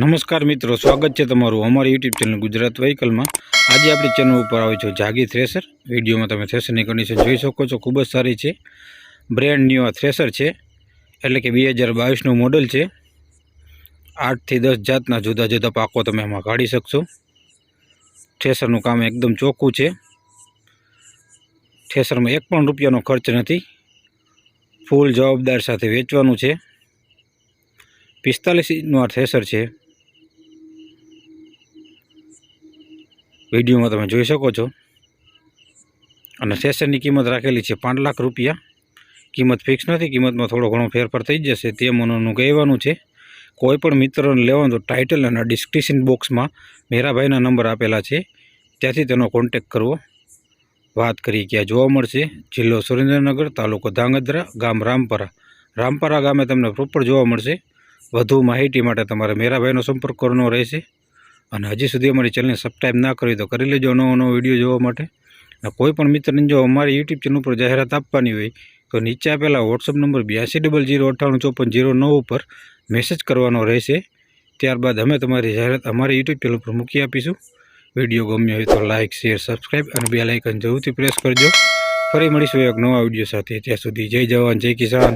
નમસ્કાર મિત્રો, સ્વાગત છે તમારું અમારી યુટ્યુબ ચેનલ ગુજરાત વ્હીકલમાં. આજે આપણી ચેનલ ઉપર આવે છે જાગી થ્રેસર. વિડીયોમાં તમે થ્રેસરની કન્ડિશન જોઈ શકો છો, ખૂબ જ સારી છે. બ્રેન્ડ ન્યૂ આ થ્રેસર છે. એટલે કે બે હજાર બાવીસનું મોડલ છે. આઠથી દસ જાતના જુદા જુદા પાકો તમે એમાં કાઢી શકશો. થ્રેસરનું કામ એકદમ ચોખ્ખું છે. થ્રેસરમાં એક પણ રૂપિયાનો ખર્ચ નથી. ફૂલ જવાબદાર સાથે વેચવાનું છે. પિસ્તાલીસ ઇંચનું આ થ્રેસર છે. વિડીયોમાં તમે જોઈ શકો છો. અને સેશનની કિંમત રાખેલી છે પાંચ લાખ રૂપિયા. કિંમત ફિક્સ નથી, કિંમતમાં થોડો ઘણો ફેરફાર થઈ જશે, તે મનોનું કહેવાનું છે. કોઈ પણ મિત્રોને લેવાનું તો ટાઇટલ અને ડિસ્ક્રિપ્શન બોક્સમાં મેરાભાઈના નંબર આપેલા છે. ત્યાંથી તેનો કોન્ટેક કરવો. વાત કરી ક્યાં જોવા મળશે. જિલ્લો સુરેન્દ્રનગર, તાલુકો ધાંગધ્રા, ગામ રામપરા. રામપરા ગામે તમને પ્રોપર જોવા મળશે. વધુ માહિતી માટે તમારે મેરાભાઈનો સંપર્ક કરવાનો રહેશે. અને હજી સુધી અમારી ચેનલને સબસ્ક્રાઈબ ના કરી તો કરી લેજો નવો નવો વીડિયો જોવા માટે. અને કોઈ પણ મિત્રને જો અમારી યુટ્યુબ ચેનલ ઉપર જાહેરાત આપવાની હોય તો નીચે આપેલા વોટ્સઅપ નંબર બ્યાસી ડબલ જીરો અઠ્ઠાણું ચોપન જીરો નવ ઉપર મેસેજ કરવાનો રહેશે. ત્યારબાદ અમે તમારી જાહેરાત અમારી યુટ્યુબ ચેનલ પર મૂકી આપીશું. વીડિયો ગમ્યો હોય તો લાઇક શેર સબસ્ક્રાઈબ અને બે લાઇકન જરૂરથી પ્રેસ કરજો. ફરી મળીશું એક નવા વીડિયો સાથે. ત્યાં સુધી જય જવાન, જય કિસાન.